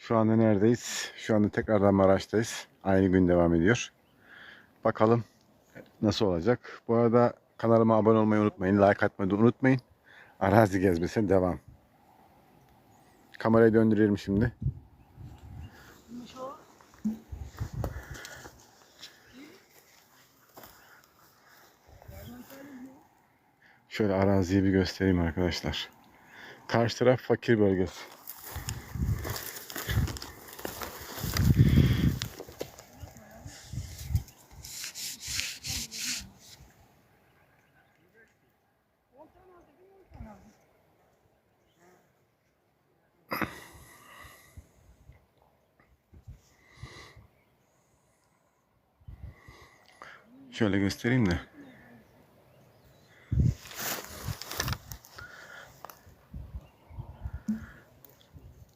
Şu anda neredeyiz? Şu anda tekrardan Maraş'tayız. Aynı gün devam ediyor. Bakalım nasıl olacak. Bu arada kanalıma abone olmayı unutmayın. Like atmayı unutmayın. Arazi gezmesine devam. Kamerayı döndürelim şimdi. Şöyle araziyi bir göstereyim arkadaşlar. Karşı taraf fakir bölgesi. Şöyle göstereyim de.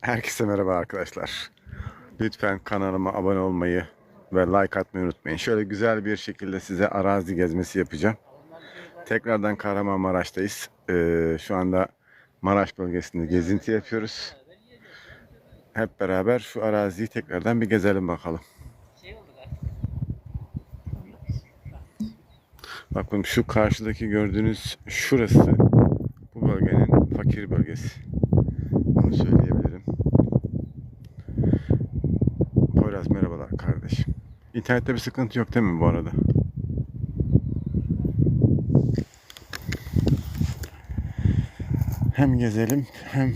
Herkese merhaba arkadaşlar. Lütfen kanalıma abone olmayı ve like atmayı unutmayın. Şöyle güzel bir şekilde size arazi gezmesi yapacağım. Tekrardan Kahramanmaraş'tayız. Ee, şu anda Maraş bölgesinde gezinti yapıyoruz. Hep beraber şu araziyi tekrardan bir gezelim bakalım. Bakın şu karşıdaki gördüğünüz şurası bu bölgenin fakir bölgesi. Bunu söyleyebilirim. Poyraz merhabalar kardeşim. İnternette bir sıkıntı yok değil mi bu arada? Hem gezelim hem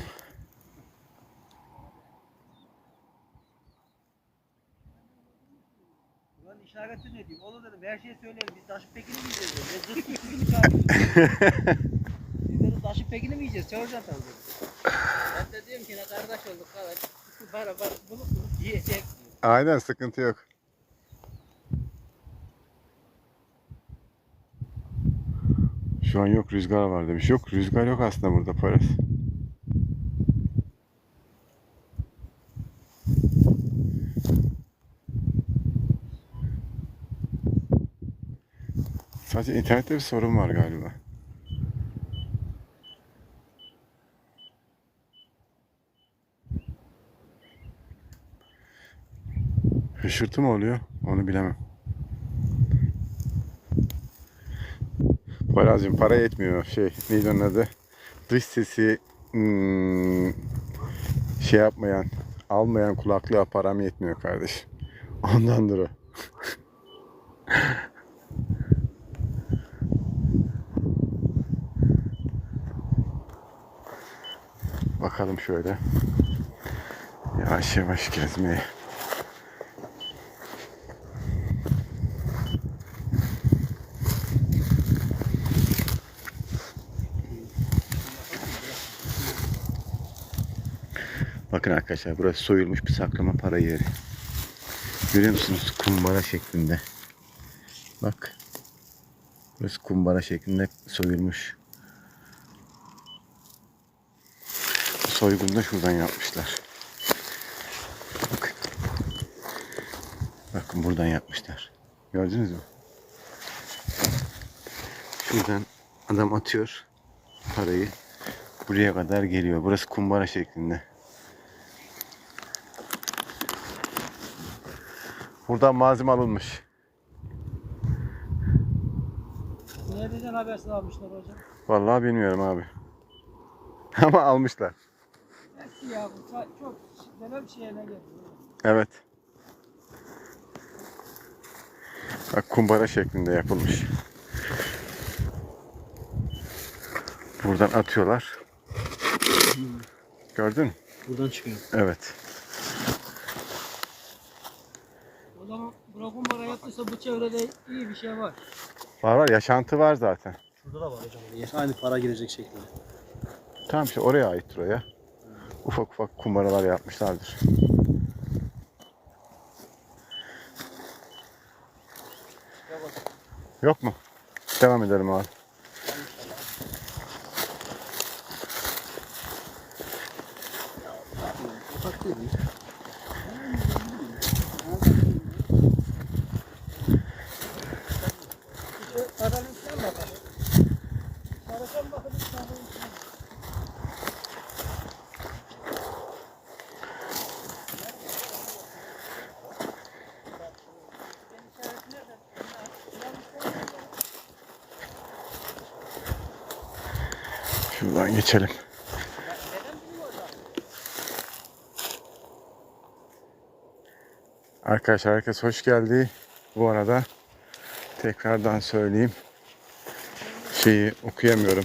Ulan işareti ne diyeyim? Oğlum dedim her şeyi söyleyelim. Biz taşı pekini mi yiyeceğiz? Ne zırt? Biz dedim taşı pekini mi yiyeceğiz? Çağıracağım tabii. Ben de diyorum ki ne kardeş olduk kardeş. Beraber bulup bulup yiyecek. aynen sıkıntı yok. Şu an yok rüzgar var demiş. Yok rüzgar yok aslında burada Poyraz. Sadece internette bir sorun var galiba. Hışırtı mı oluyor? Onu bilemem. Poyraz'cığım para yetmiyor. Şey neydi onun adı? Dış sesi hmm, şey yapmayan, almayan kulaklığa param yetmiyor kardeşim. Ondandır o. Bakalım şöyle. Yavaş yavaş gezmeye. Bakın arkadaşlar burası soyulmuş bir saklama para yeri. Görüyor musunuz? Kumbara şeklinde. Bak. Burası kumbara şeklinde soyulmuş. Soygunu da şuradan yapmışlar. Bakın. Bakın buradan yapmışlar. Gördünüz mü? Şuradan adam atıyor parayı. Buraya kadar geliyor. Burası kumbara şeklinde. Buradan malzeme alınmış. Nereden habersiz almışlar hocam? Vallahi bilmiyorum abi. Ama almışlar. Eski ya bu ça- çok dönem şeyine geldi. Evet. Bak kumbara şeklinde yapılmış. Buradan atıyorlar. Gördün mü? Buradan çıkıyor. Evet. O zaman bırakın para yaptıysa bu çevrede iyi bir şey var. Var var yaşantı var zaten. Şurada da var hocam. Aynı para girecek şekilde. Tamam işte oraya aittir o ya. Ufak ufak kumbaralar yapmışlardır. Yok mu? Devam edelim abi. Şuradan geçelim. Arkadaşlar herkes hoş geldi. Bu arada tekrardan söyleyeyim. Şeyi okuyamıyorum.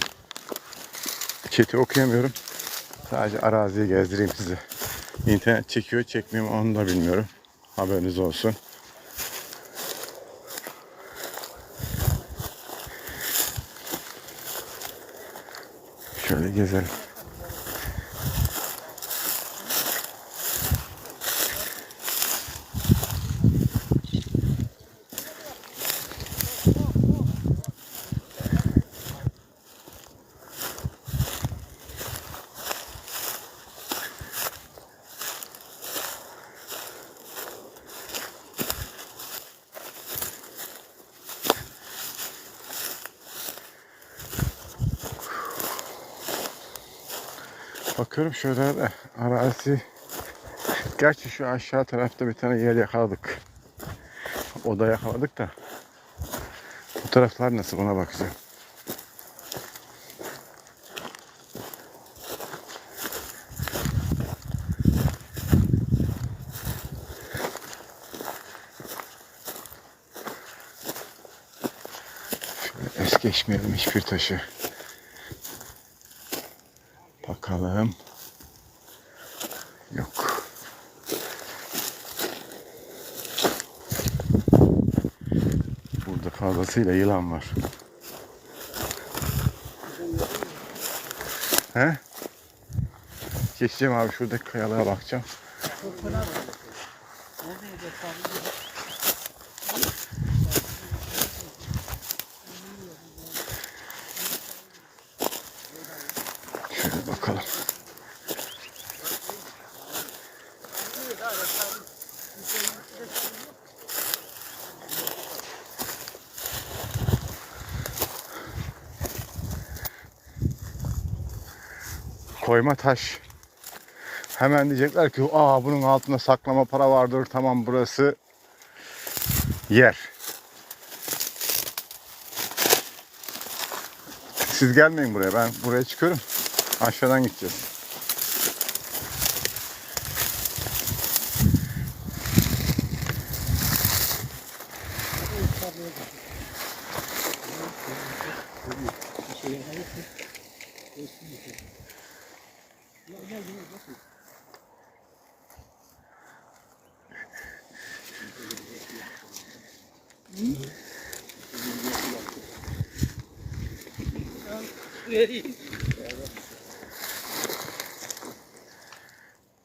Chat'i okuyamıyorum. Sadece araziyi gezdireyim size. İnternet çekiyor çekmiyor onu da bilmiyorum. Haberiniz olsun. Şöyle gezelim. Bakıyorum şöyle arazi. Gerçi şu aşağı tarafta bir tane yer yakaladık. Oda yakaladık da. Bu taraflar nasıl ona bakacağım. Es geçmeyelim hiçbir taşı. Bakalım. Yok. Burada fazlasıyla yılan var. He? Geçeceğim abi şuradaki kayalara bakacağım. Koyma taş. Hemen diyecekler ki aa bunun altında saklama para vardır. Tamam burası yer. Siz gelmeyin buraya. Ben buraya çıkıyorum. Aşağıdan gideceğiz. Vereyim.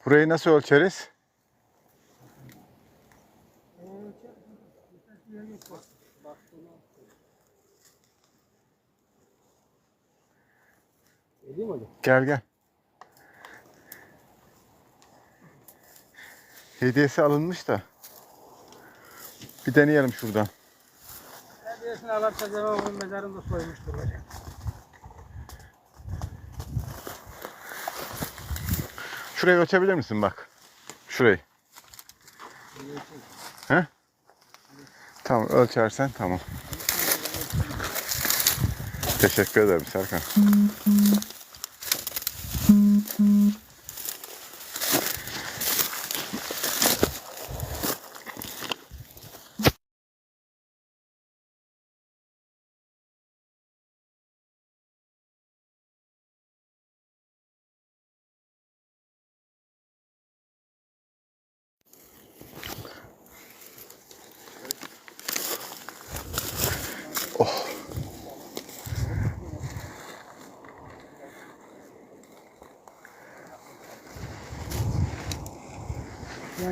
Burayı nasıl ölçeriz? Gel gel. Hediyesi alınmış da. Bir deneyelim şuradan. Hediyesini alırsa devamlı mezarında soymuştur hocam. Şurayı ölçebilir misin bak? Şurayı. He? Tamam ölçersen tamam. Teşekkür ederim Serkan.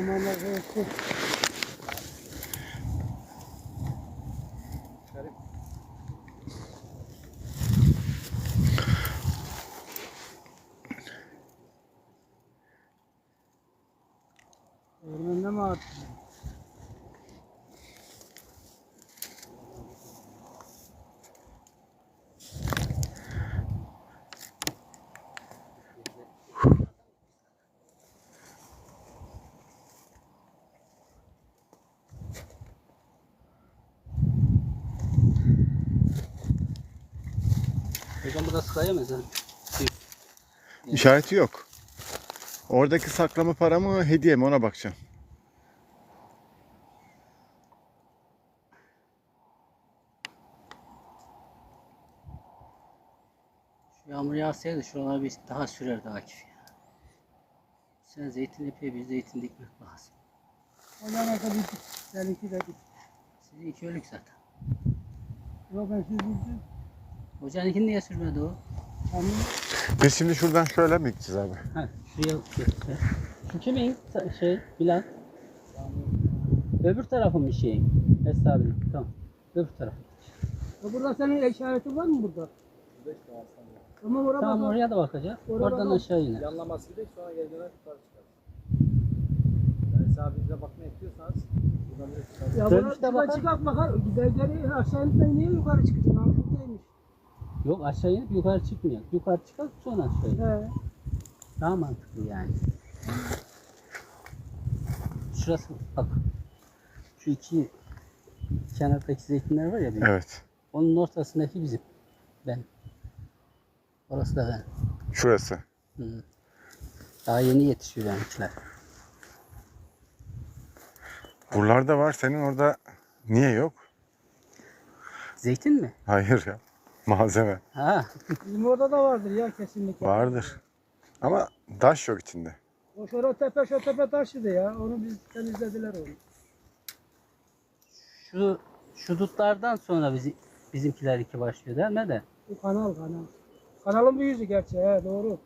慢慢的喝 Mı sen? İşareti yok. Oradaki saklama para mı hediye mi ona bakacağım. Şu yağmur yağsaydı şuralar bir daha sürerdi Akif ya. Sen zeytin epey bir zeytin dikmek lazım. Ondan sonra bir seninki de Sizin iki ölük zaten. Yok ben sürdürdüm. Hocanınki niye sürmedi o? Hani Biz şimdi şuradan şöyle mi gideceğiz abi? Ha, şuraya götür. Şu kimin şey Bilal? Öbür tarafın bir şeyin. Hesabın. Tamam. Öbür taraf. ya burada senin işaretin var mı burada? Tamam oraya Tamam bak. oraya da bakacağız. Oraya Oradan bakalım. aşağı iner. Yanlaması gidelim sonra geri döner yukarı çıkar. Yani sabitine bakmaya istiyorsanız buradan direkt çıkar. Ya Dönüşte çıkar bakar. çıkar bakar. Gider geri aşağı inip niye yukarı çıkacaksın? Yok aşağı inip yukarı çıkmıyor. Yukarı çıkar sonra aşağı iner. He. Daha mantıklı yani. Şurası bak. Şu iki kenardaki zeytinler var ya benim. Evet. Onun ortasındaki bizim. Ben. Orası da ben. Şurası. Hı. Daha yeni yetişiyor benimkiler. Buralarda var. Senin orada niye yok? Zeytin mi? Hayır ya. Malzeme. Ha. Bizim orada da vardır ya kesinlikle. Vardır. Ama taş yok içinde. O şöyle tepe şu tepe taşıdı ya. Onu biz temizlediler onu. Şu şu dutlardan sonra bizi, bizimkiler iki başlıyor değil mi de? Bu kanal kanal. Kanalın bir yüzü gerçi he doğru.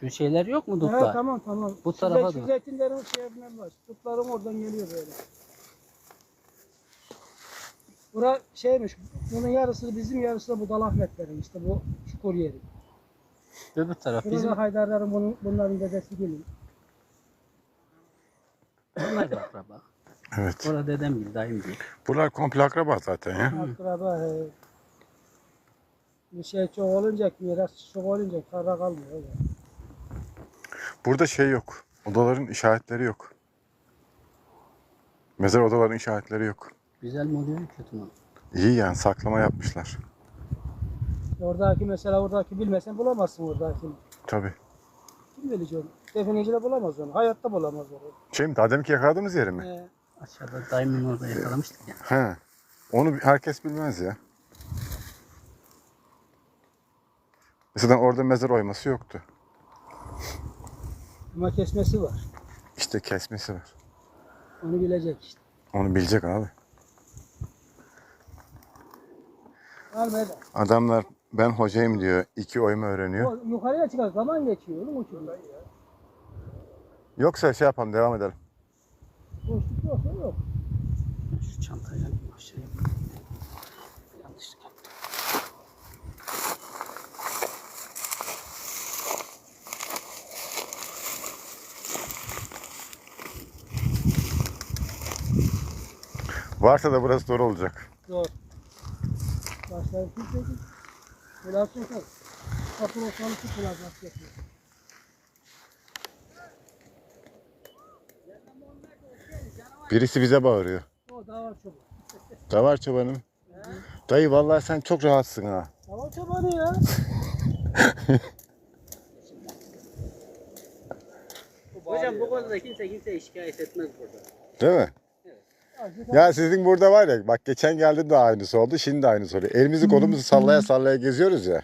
Şu şeyler yok mu He dutlar? tamam tamam. Bu Şu tarafa zey- Şu doğru. zeytinlerin şeyinden var. Tutlarım oradan geliyor böyle. Bura şeymiş, bunun yarısı bizim yarısı da bu Ahmetlerin işte bu çukur yeri. Öbür taraf Burada bizim. Haydarların bunun, bunların dedesi gelin. Bunlar da akraba. Evet. Orada dedem gibi dayım gibi. Buralar komple akraba zaten ya. Akraba he. Bir şey çok olunca, miras çok olunca para kalmıyor. öyle. Burada şey yok. Odaların işaretleri yok. Mezar odaların işaretleri yok. Güzel modeli kötü mü? İyi yani saklama yapmışlar. Oradaki mesela oradaki bilmesen bulamazsın oradakini. Tabi. Kim bilecek onu? Defineci de bulamaz onu. Hayatta bulamaz onu. Şey mi? Daha deminki yakaladığımız yeri mi? He. Aşağıda dayımın orada yakalamıştık ya. He. Onu herkes bilmez ya. Mesela orada mezar oyması yoktu. Ama kesmesi var. İşte kesmesi var. Onu bilecek işte. Onu bilecek abi. Var mı Eda? Adamlar ben hocayım diyor. iki oyma öğreniyor. O yukarıya çıkar zaman geçiyor oğlum çocuk. Yoksa şey yapalım devam edelim. Boşluk yoksa yok. Şu çantayla bir aşağıya. Yanlışlık yaptım. Varsa da burası doğru olacak. Zor. Başlar kimseydi. Böyle atıyorsan. Kapın ortalığı tutun az nasıl yapıyor. Birisi bize bağırıyor. O davar çobanı. Davar çobanım. Dayı vallahi sen çok rahatsın ha. Davar çobanı ya. Hocam bu konuda kimse kimseye şikayet etmez burada. Değil mi? Ya sizin burada var ya bak geçen geldi de aynısı oldu şimdi de aynısı oluyor. Elimizi kolumuzu sallaya sallaya geziyoruz ya.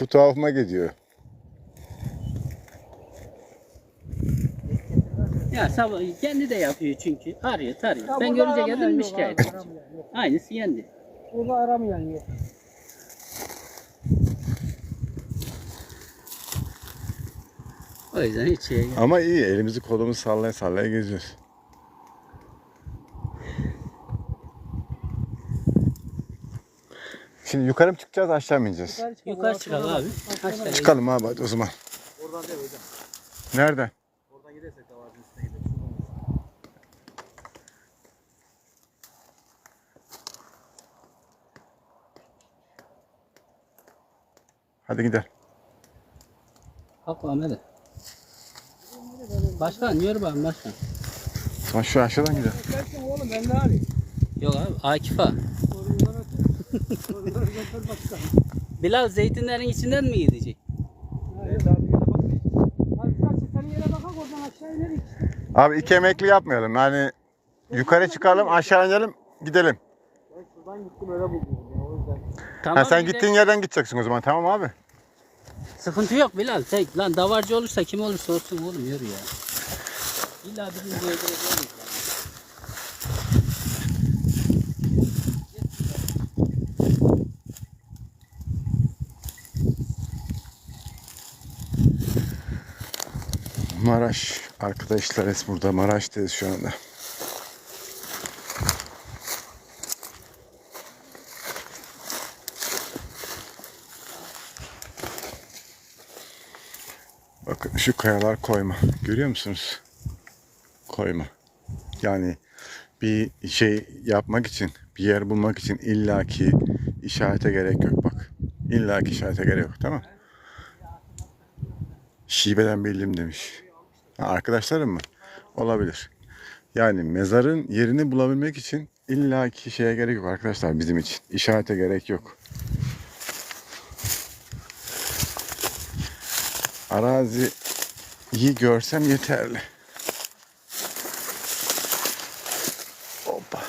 Bu tuhafıma gidiyor. Ya sabah kendi de yapıyor çünkü. Arıyor tarıyor. Ya ben burada görünce aramayan geldim mi yok şikayet abi, aramayan yok. Aynısı kendi. Burada aramayan yok. O yüzden hiç şey. Ama iyi elimizi kolumuzu sallaya sallaya geziyoruz. Şimdi yukarı mı çıkacağız aşağı mı ineceğiz? Yukarı çıkalım. Abi. Çıkalım abi hadi o zaman. Oradan değil hocam. Nereden? Oradan gidersek davarın üstüne gideriz. Hadi gidelim. Kalk Ahmet'e. Başkan yürü bakayım başkan. O zaman şu aşağıdan gidelim. Oğlum ben ne alayım? Yok abi Akif ağa. Bilal zeytinlerin içinden mi gidecek? Abi iki emekli yapmayalım. Yani yukarı çıkalım aşağı inelim gidelim. Ben şuradan gittim öyle buldum ya o yüzden. Tamam, ha, sen de- gittiğin yerden gideceksin o zaman tamam abi. Sıkıntı yok Bilal. Tek lan davarcı olursa kim olursa olsun oğlum yürü ya. İlla bizim öldüreceğiz. Maraş arkadaşlar burada Maraş'tayız şu anda. Bakın şu kayalar koyma. Görüyor musunuz? Koyma. Yani bir şey yapmak için, bir yer bulmak için illaki işarete gerek yok bak. İllaki işarete gerek yok tamam mı? Şibeden bildim demiş. Ha, arkadaşlarım mı? Olabilir. Yani mezarın yerini bulabilmek için illaki şeye gerek yok arkadaşlar bizim için. İşarete gerek yok. Araziyi görsem yeterli. Hoppa.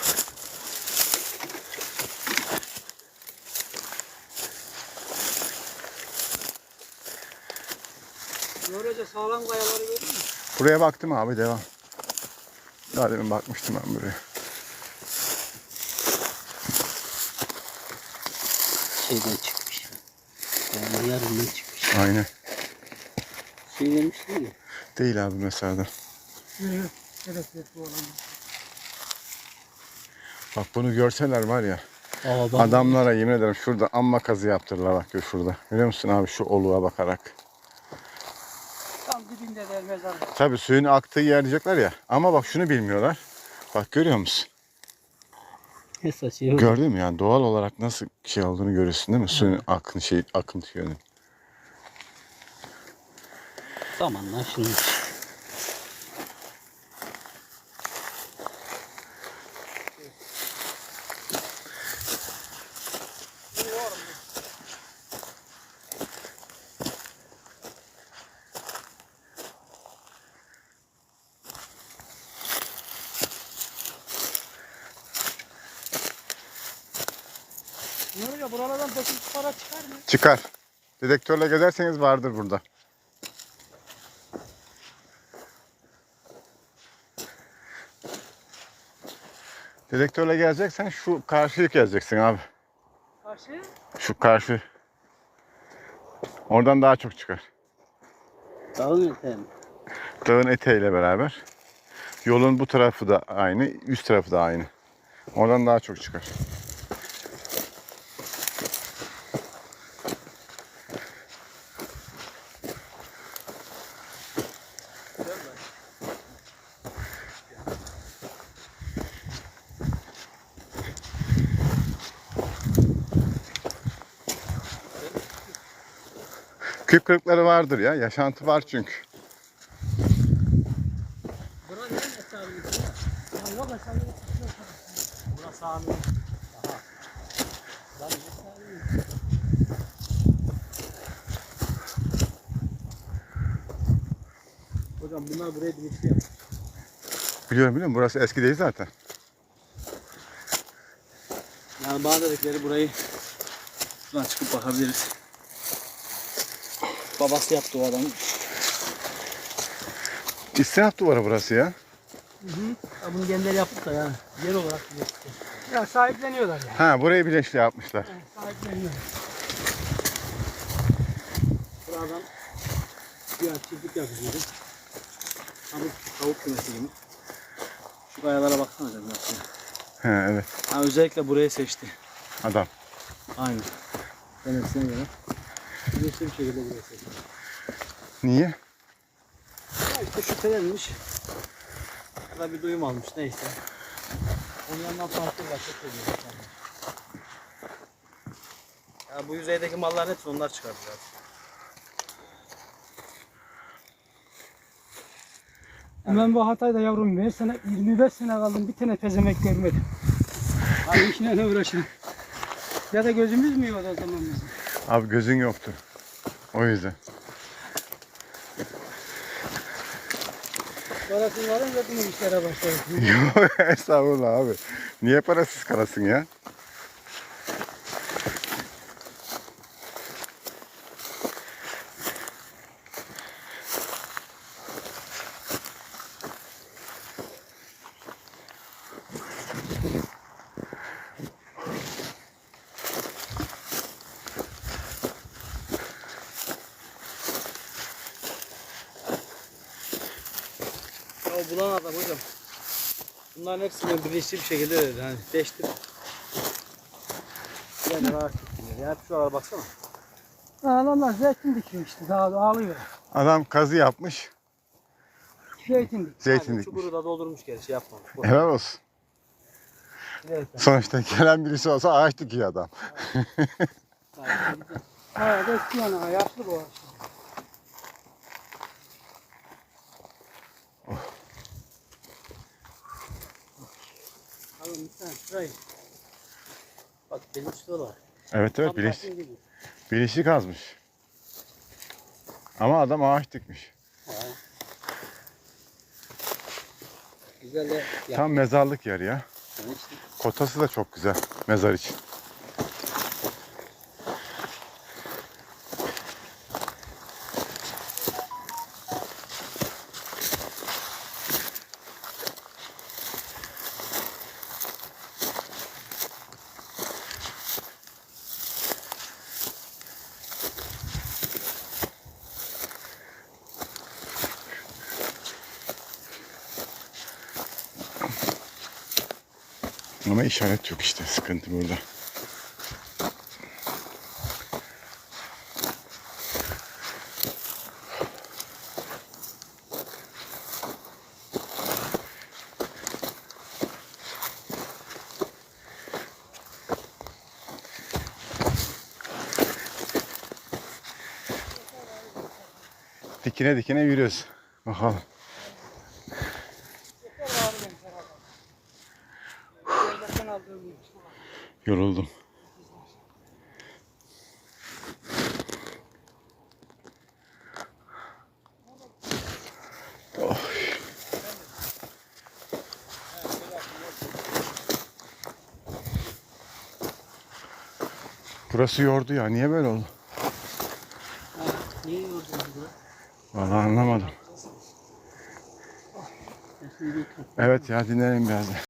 Böylece sağlam kayaları görüyor musun? Buraya baktım abi devam. Daha demin bakmıştım ben buraya. Şeyden çıkmış. Yani yarından çıkmış. Aynen. Şey vermiş değil mi? Değil abi mesela. Evet. Evet evet bu olan. Bak bunu görseler var ya. Aa. Adamlara yemin ederim şurada amma kazı yaptırırlar bak gör şurada. Görüyor musun abi şu oluğa bakarak. Tabii suyun aktığı yer diyecekler ya. Ama bak şunu bilmiyorlar. Bak görüyor musun? Şey. Gördün mü yani doğal olarak nasıl şey olduğunu görüyorsun değil mi? Suyun akın şey akıntı yönü. Zamanla şunu. Ne oluyor buralardan döküm para çıkar. Dedektörle gezerseniz vardır burada. Dedektörle geleceksen şu karşıyı gezeceksin abi. Karşı. Şu karşı. Oradan daha çok çıkar. Dağın öte mi? Dağın eteğiyle beraber. Yolun bu tarafı da aynı, üst tarafı da aynı. Oradan daha çok çıkar. Küp kırıkları vardır ya. Yaşantı var çünkü. Hocam bunlar buraya yapmış. Biliyorum biliyorum. Burası eski değil zaten. Yani bana dedikleri burayı şuradan çıkıp bakabiliriz. Babası yaptı o adamın. İstinaf duvarı burası ya. Ya bunu kendileri yapıp da yani yer olarak bilinçli. Ya sahipleniyorlar ya. Ha burayı bileşli yapmışlar. Sahipleniyor. Buradan bir çiftlik yapıyordu. Tavuk, tavuk kümesi gibi. Şu kayalara baksana canım nasıl. He evet. Ha, özellikle burayı seçti. Adam. Aynen. Demesine göre. Bilinçli bir şekilde seçti. Niye? Ya işte şüphelenmiş. Ya da bir duyum almış neyse. Onun yanından farklı bir açık ediyor. Ya bu yüzeydeki malların hepsi onlar çıkardı zaten. Ben bu Hatay'da yavrum 5 sene, 25 sene kaldım bir tane pezemek görmedim. Abi işine ne uğraşın? Ya da gözümüz mü yiyordu o zaman bizim? Abi gözün yoktu. O yüzden. Parasını alınca bu işlere başladık. Yok estağfurullah abi. Niye parasız kalasın? Ya o bulan adam hocam. Bunların hepsini bilinçli bir şekilde dedi. Hani deştim. Yani rahat ettim. Ya hep şuralara baksana. Adamlar zeytin dikmişti. Daha da ağlıyor. Adam kazı yapmış. Zeytin dik. Zeytin Yani dikmiş. Çukuru da doldurmuş gerçi yapmamış. Bu- Helal olsun. Evet. Sonuçta gelen birisi olsa ağaç dikiyor adam. Ha, eski yana yaşlı bu ağaç. Şurayı. Bak bilinçli de var. Evet evet Tam gibi. bilinçli kazmış. Ama adam ağaç dikmiş. Güzel de Tam mezarlık yeri ya. Kotası da çok güzel mezar için. Ama işaret yok işte sıkıntı burada. Dikine dikine yürüyoruz. Bakalım. Yerden aldığım bir şey. Yoruldum. Burası yordu ya. Niye böyle oldu? Niye bunu? Vallahi anlamadım. Evet ya dinleyelim biraz da.